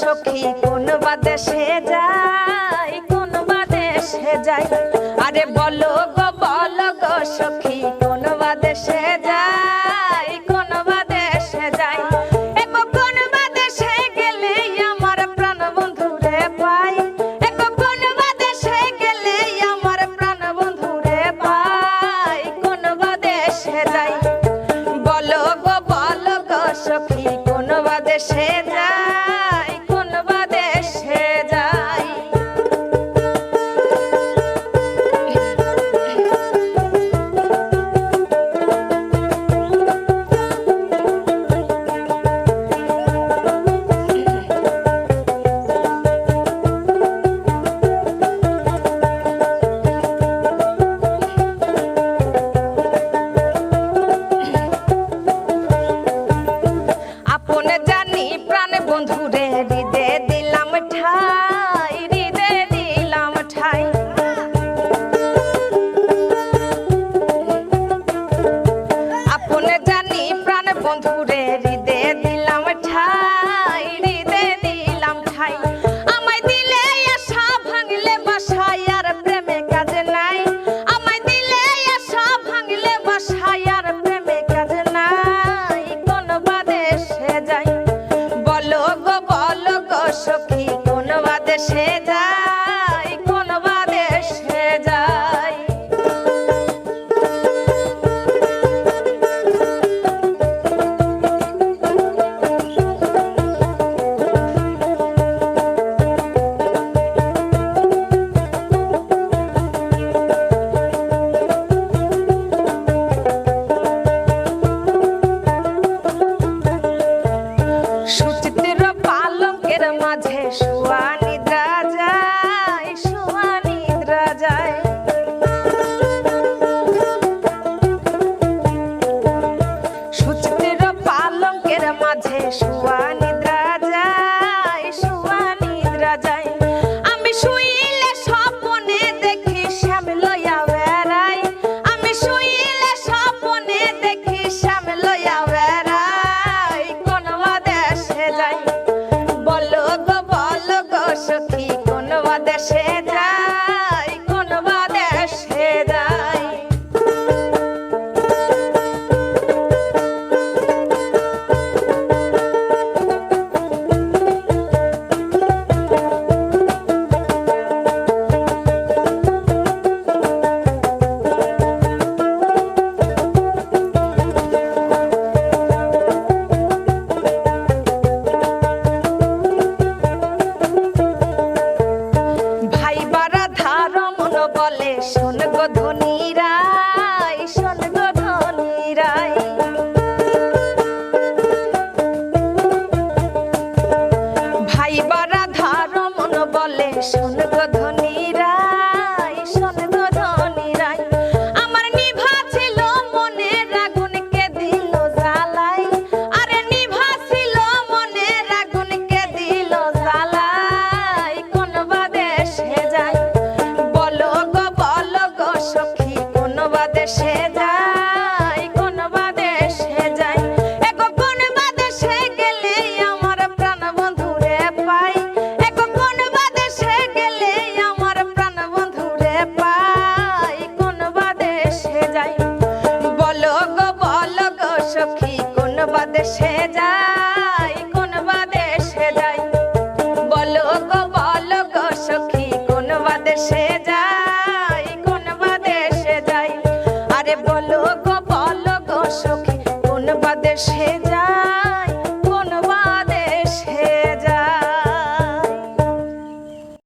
সখী কোন বা দেশে যাই কোন বা দেশে যাই আরে বলো গো বলো গো, সখী কোন বা যায়। বন্ধুরে মাঝে শোয়া নিদ্রা যায়, শোয়া নিদ্রা যায়। সুচিত্র পালঙ্কের মাঝে শোয়া নিদ্রা যায়, শোয়া নিদ্রা যায়। শুনব যায়। বলো গো বলো গো সখী কোন বাদেশে যায়?